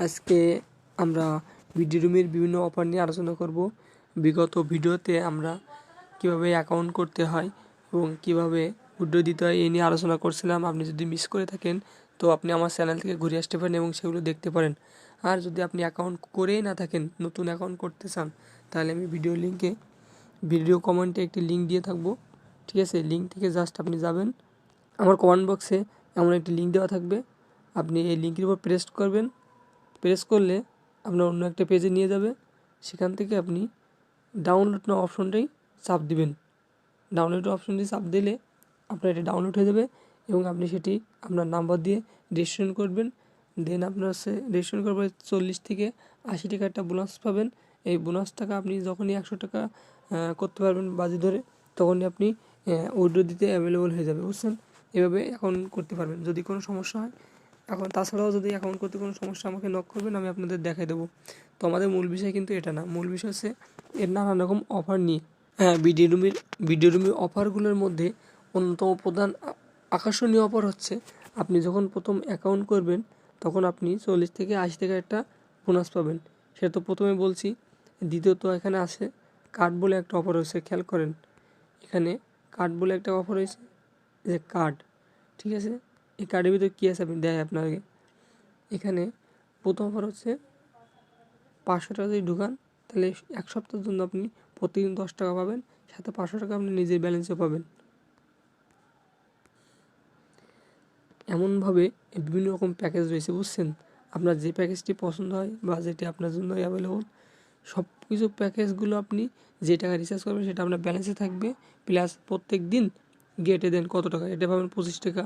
আজকে আমরা ভিডিও রুমের বিভিন্ন অফার নিয়ে আলোচনা করব। বিগত ভিডিওতে আমরা কীভাবে অ্যাকাউন্ট করতে হয় এবং কীভাবে উইড্রো দিতে হয় এই নিয়ে আলোচনা করছিলাম। আপনি যদি মিস করে থাকেন, তো আপনি আমার চ্যানেল থেকে ঘুরে আসতে পারেন এবং সেগুলো দেখতে পারেন। আর যদি আপনি অ্যাকাউন্ট করেই না থাকেন, নতুন অ্যাকাউন্ট করতে চান, তাহলে আমি ভিডিও লিঙ্কে ভিডিও কমেন্টে একটি লিঙ্ক দিয়ে থাকব। ঠিক আছে? লিঙ্ক থেকে জাস্ট আপনি যাবেন। আমার কমেন্ট বক্সে এমন একটি লিঙ্ক দেওয়া থাকবে। আপনি এই লিঙ্কের উপর প্রেস করবেন। প্রেস করলে আপনার অন্য একটা পেজে নিয়ে যাবে। সেখান থেকে আপনি ডাউনলোড না অপশনটাই চাপ দিবেন। ডাউনলোড অপশনটি চাপ দিলে আপনার এটা ডাউনলোড হয়ে যাবে এবং আপনি সেটি আপনার নাম্বার দিয়ে রেজিস্ট্রেশন করবেন। দেন আপনার সে রেজিস্ট্রেশন করবে চল্লিশ থেকে আশি টাকা একটা বোনাস পাবেন। এই বোনাস টাকা আপনি যখনই একশো টাকা করতে পারবেন বাজি ধরে, তখনই আপনি উইড্রো দিতে অ্যাভেলেবল হয়ে যাবে, বুঝছেন? এভাবে অ্যাকাউন্ট করতে পারবেন। যদি কোনো সমস্যা হয় এখন তাছাড়াও যদি অ্যাকাউন্ট করতে কোনো সমস্যা আমাকে নক করবেন, আমি আপনাদের দেখাই দেবো। তো আমাদের মূল বিষয় কিন্তু এটা না। মূল বিষয় হচ্ছে এর নানান রকম অফার নিয়ে। হ্যাঁ ভিডিও রুমের ভিডিও রুমের অফারগুলোর মধ্যে অন্যতম প্রধান আকর্ষণীয় অফার হচ্ছে, আপনি যখন প্রথম অ্যাকাউন্ট করবেন, তখন আপনি চল্লিশ থেকে আশি টাকা একটা বোনাস পাবেন। সেটা তো প্রথমে বলছি। দ্বিতীয়ত এখানে আছে কার্ড বলে একটা অফার হয়েছে খেয়াল করেন। এখানে কার্ড বলে একটা অফার হয়েছে যে কার্ড ঠিক আছে? এই কার্ডের ভিতরে কী আছে আপনি দেয় আপনাকে। এখানে প্রথম অফার হচ্ছে পাঁচশো টাকা যদি ঢুকান, তাহলে এক সপ্তাহের জন্য আপনি প্রতিদিন দশ টাকা পাবেন, সাথে পাঁচশো টাকা আপনি নিজের ব্যালেন্সে পাবেন। এমনভাবে বিভিন্ন রকম প্যাকেজ রয়েছে, বুঝছেন? আপনার যে প্যাকেজটি পছন্দ হয় বা যেটি আপনার জন্য অ্যাভেলেবল সব কিছু প্যাকেজগুলো আপনি যে টাকা রিচার্জ করবেন সেটা আপনার ব্যালেন্সে থাকবে প্লাস প্রত্যেক দিন গেটে দেন কত টাকা? এটা পাবেন পঁচিশ টাকা।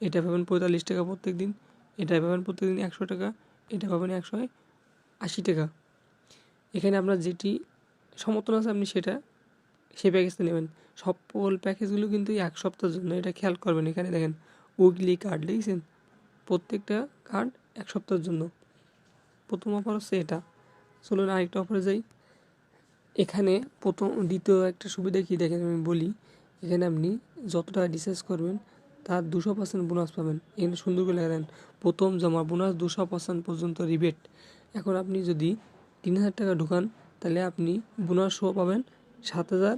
এটা পাবেন পঁয়তাল্লিশ টাকা প্রত্যেক দিন, এটা পাবেন প্রত্যেক দিন একশো টাকা, এটা পাবেন একশো আশি টাকা। এখানে আপনার যেটি সমর্থন আছে আপনি সেটা, সেই প্যাকেজটা নেবেন। সকল প্যাকেজগুলো কিন্তু এক সপ্তাহের জন্য, এটা খেয়াল করবেন এখানে দেখেন উইকলি কার্ড দেখছেন? প্রত্যেকটা কার্ড এক সপ্তাহের জন্য। প্রথম অফার হচ্ছে এটা। চলুন আরেকটা অফারে যাই। এখানে প্রথম, দ্বিতীয় একটা সুবিধা কী দেখেন আমি বলি। এখানে আপনি যতটা রিচার্জ করবেন তার দুশো পার্সেন্ট বোনাস পাবেন। এখানে সুন্দর করে লেখা দেন, প্রথম জমা বোনাস দুশো পার্সেন্ট পর্যন্ত রিবেট এখন আপনি যদি তিন হাজার টাকা ঢুকান, তাহলে আপনি বোনাস পাবেন সাত হাজার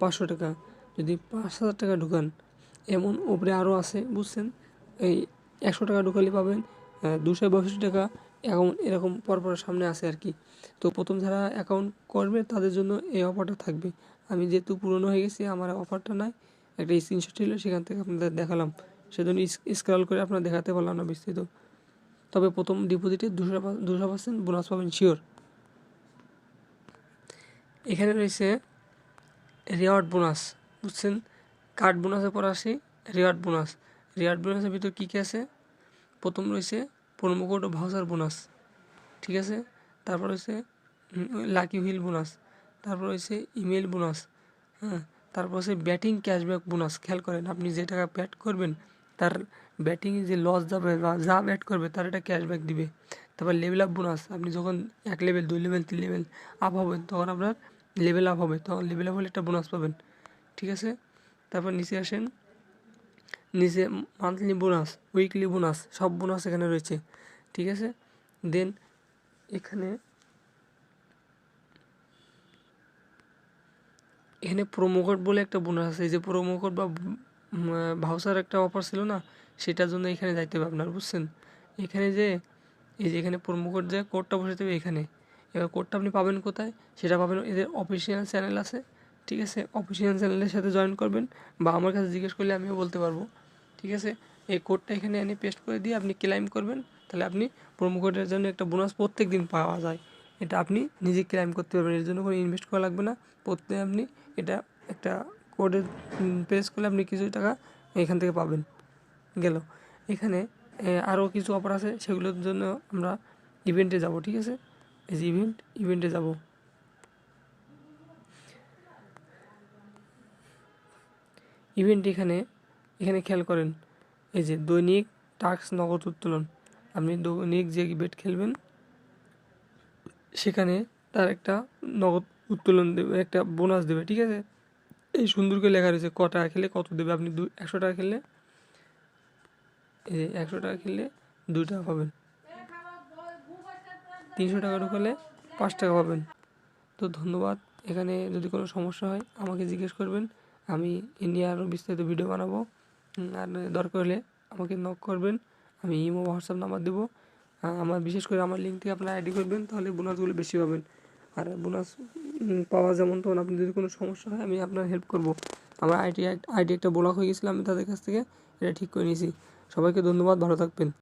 পাঁচশো টাকা। যদি পাঁচ হাজার টাকা ঢুকান, এমন উপরে আরও আছে, বুঝছেন? এই একশো টাকা ঢুকালে পাবেন দুশো বাষট্টি টাকা অ্যাকাউন্ট এরকম পরপর সামনে আছে আর কি। তো প্রথম যারা অ্যাকাউন্ট করবে, তাদের জন্য এই অফারটা থাকবে। আমি যেহেতু পুরনো হয়ে গেছি, আমার অফারটা নাই। একটা স্ক্রিনশট ছিল, সেখান থেকে আপনাদের দেখালাম। সেজন্য স্ক্রল করে আপনার দেখাতে পারলাম না বিস্তৃত তবে প্রথম ডিপোজিটে দুশো দুশো পার্সেন্ট বোনাস পাবেন শিওর এখানে রয়েছে রেওয়ার্ড বোনাস বুঝছেন? কার্ড বোনাসের পর আসি রেওয়ার্ড বোনাস রেওয়ার্ড বোনাসের ভিতর কী কী আছে? প্রথম রয়েছে প্রোমো কোড ও ভাউচার বোনাস ঠিক আছে? তারপর রয়েছে লাকি হুইল বোনাস তারপর রয়েছে ইমেল বোনাস হ্যাঁ? তারপর হচ্ছে ব্যাটিং ক্যাশব্যাক বোনাস খেয়াল করেন আপনি যে টাকা ব্যাট করবেন, তার ব্যাটিংয়ে যে লস যাবে বা যা ব্যাট করবে, তার একটা ক্যাশব্যাক দিবে। তারপর লেভেল আপ বোনাস আপনি যখন এক লেভেল দুই লেভেল তিন লেভেল আপ হবেন, তখন আপনার লেভেল আপ হবে, তখন লেভেল আপ হলে একটা বোনাস পাবেন। ঠিক আছে? তারপর নিচে আসেন। নিচে মান্থলি বোনাস উইকলি বোনাস সব বোনাস এখানে রয়েছে। ঠিক আছে? দেন এখানে এখানে প্রোমো কোড বলে একটা বোনাস আছে। এই যে প্রোমো কোড বা ভাউচার একটা অফার ছিল না, সেটার জন্য এখানে যাইতে হবে আপনার, বুঝছেন? এখানে যে, এই যে এখানে প্রোমো কোড যে কোডটা বসাতে হবে এখানে। এবার কোডটা আপনি পাবেন কোথায়? সেটা পাবেন এদের অফিসিয়াল চ্যানেল আছে, ঠিক আছে? অফিসিয়াল চ্যানেলের সাথে জয়েন করবেন বা আমার কাছে জিজ্ঞেস করলে আমিও বলতে পারব, ঠিক আছে? এই কোডটা এখানে এনে পেস্ট করে দিয়ে আপনি ক্লাইম করবেন, তাহলে আপনি প্রোমো কোডের জন্য একটা বোনাস প্রত্যেক দিন পাওয়া যায়। এটা আপনি নিজে ক্লাইম করতে পারবেন। এর জন্য কোনো ইনভেস্ট করা লাগবে না। প্রত্যেক আপনি এটা একটা কোডে প্রেস করলে আপনি কিছু টাকা এখান থেকে পাবেন। গেল। এখানে আরও কিছু অফার আছে। সেগুলোর জন্য আমরা ইভেন্টে যাব, ঠিক আছে? এই যে ইভেন্ট ইভেন্টে যাব। ইভেন্ট এখানে এখানে খেয়াল করেন। এই যে দৈনিক টাস্ক নগদ উত্তোলন। আপনি দৈনিক যে ইভেন্ট খেলবেন সেখানে তার একটা নগদ উত্তোলন দেবে, একটা বোনাস দেবে, ঠিক আছে? এই সুন্দর করে লেখা রয়েছে, ক টাকা খেলে কত দেবে? আপনি দু, একশো টাকা খেললে, এই একশো টাকা খেললে দুই টাকা পাবেন। তিনশো টাকা ঢুকালে পাঁচ টাকা পাবেন। তো ধন্যবাদ। এখানে যদি কোনো সমস্যা হয়, আমাকে জিজ্ঞেস করবেন। আমি এ নিয়ে আরও বিস্তারিত ভিডিও বানাবো। আর দরকার হলে আমাকে নক করবেন। আমি ইমো হোয়াটসঅ্যাপ নাম্বার দেবো। আমার বিশেষ করে আমার লিঙ্ক থেকে আপনারা আইডি করবেন তাহলে বোনাসগুলো বেশি পাবেন। আর বোনাস পাওয়া যেমন তখন আপনি যদি কোনো সমস্যা হয়, আমি আপনার হেল্প করব। আমার আইডি আইডি একটা ব্লক হয়ে গেছিল, আমি তাদের কাছ থেকে এটা ঠিক করে নিয়েছি। সবাইকে ধন্যবাদ, ভালো থাকবেন।